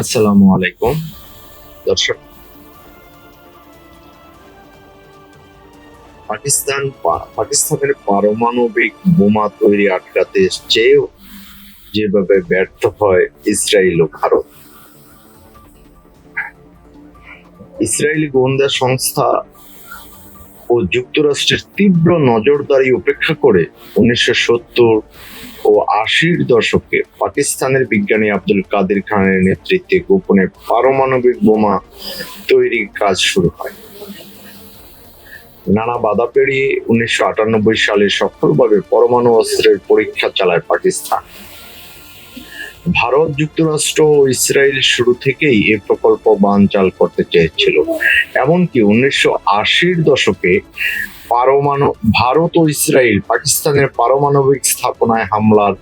আসসালামু আলাইকুম। দর্শক, পাকিস্তান পাকিস্তানের পারমাণবিক বোমা তৈরি আটকাতে চেয়েও যেভাবে ব্যর্থ হয় ইসরায়েল ও ভারত। ইসরায়েলি গোয়েন্দা সংস্থা ও যুক্তরাষ্ট্রের তীব্র নজরদারি উপেক্ষা করে উনিশশো সত্তর ও আশির দশকে পাকিস্তানের বিজ্ঞানী আব্দুল কাদের খানের নেতৃত্বে গোপনে পারমাণবিক বোমা তৈরির কাজ শুরু হয়। নানা বাধা পেরিয়ে উনিশশো আটানব্বই সালে সফলভাবে পরমাণু অস্ত্রের পরীক্ষা চালায় পাকিস্তান। ভারত যুক্তরাষ্ট্র ও ইসরায়েল শুরু থেকেই এই প্রকল্প বানচাল করতে চেয়েছিল। এমনকি উনিশশো আশির দশকে পারমাণু ভারত ও ইসরায়েল পাকিস্তানের পারমাণবিক স্থাপনায় হামলার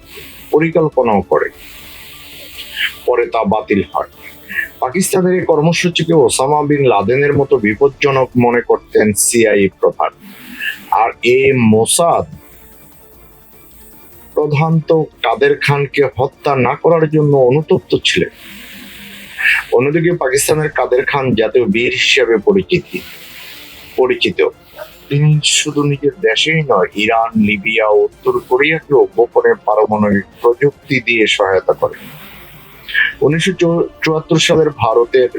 পরিকল্পনাও করে। পরে তা বাতিল হয়। পাকিস্তানের এই কর্মসূচিকে ওসামা বিন লাদেনের মতো বিপজ্জনক মনে করতেন সিআই প্রধান। আর এ মোসাদ প্রধান তো কাদের খানকে হত্যা না করার জন্য অনুতপ্ত ছিলেন। অন্যদিকে পাকিস্তানের কাদের খান জাতীয় বীর হিসেবে পরিচিতি। পরিচিত। তিনি শুধু নিজের দেশেই নয়, ইরান, লিবিয়া, উত্তর কোরিয়াকেও গোপনে পারমাণবিক প্রযুক্তি দিয়ে সহায়তা করেন। উনিশশো চুয়াত্তর সালের ভারতের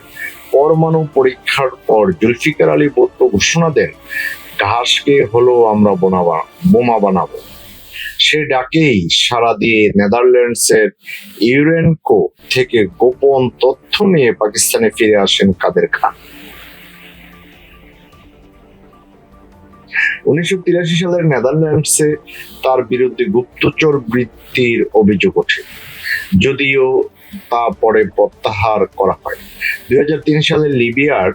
পরমাণু পরীক্ষার পর জুলফিকার আলী ভুট্টো ঘোষণা দেন, ঘাসকে হলো আমরা বোমা বানাবো। সে ডাকেই সাড়া দিয়ে নেদারল্যান্ডসের ইউরেনকো থেকে গোপন তথ্য নিয়ে পাকিস্তানে ফিরে আসেন কাদের খান। উনিশশো তিরাশি সালের নেদারল্যান্ডসে তার বিরুদ্ধে গুপ্তচর বৃত্তির অভিযোগ ওঠে। যদিও তা পরে প্রত্যাহার করা হয়। দুই হাজার তিন সালে লিবিয়ার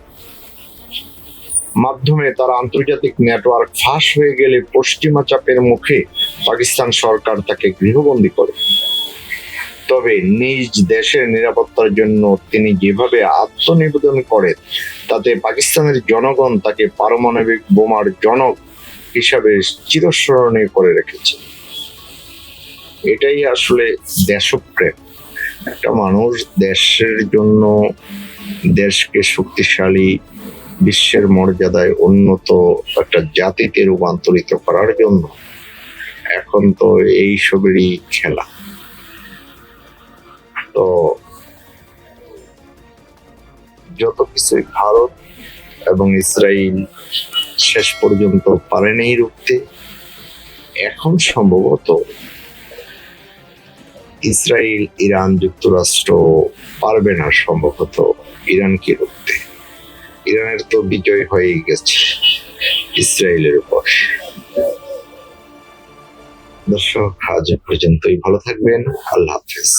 মাধ্যমে তার আন্তর্জাতিক নেটওয়ার্ক ফাঁস হয়ে গেলে পশ্চিমা চাপের মুখে পাকিস্তান সরকার তাকে গৃহবন্দী করে। তবে নিজ দেশের নিরাপত্তার জন্য তিনি যেভাবে আত্মনিবেদন করেন তাতে পাকিস্তানের জনগণ তাকে পারমাণবিক বোমার জনক হিসাবে চিরস্মরণীয় করে রেখেছে। এটাই আসলে দেশপ্রেম। একটা মানুষ দেশের জন্য দেশকে শক্তিশালী বিশ্বের মর্যাদায় উন্নত একটা জাতিতে রূপান্তরিত করার জন্য এখন তো এই সবেরই খেলা। তো যত কিছুই ভারত এবং ইসরায়েল শেষ পর্যন্ত পারেনি রুখতে, এখন সম্ভবত ইসরায়েল ইরান যুক্তরাষ্ট্র পারবে না সম্ভবত ইরানকে রুখতে। ইরানের তো বিজয় হয়ে গেছে ইসরায়েলের উপর। দর্শক আজ পর্যন্তই। ভালো থাকবেন। আল্লাহ হাফেজ।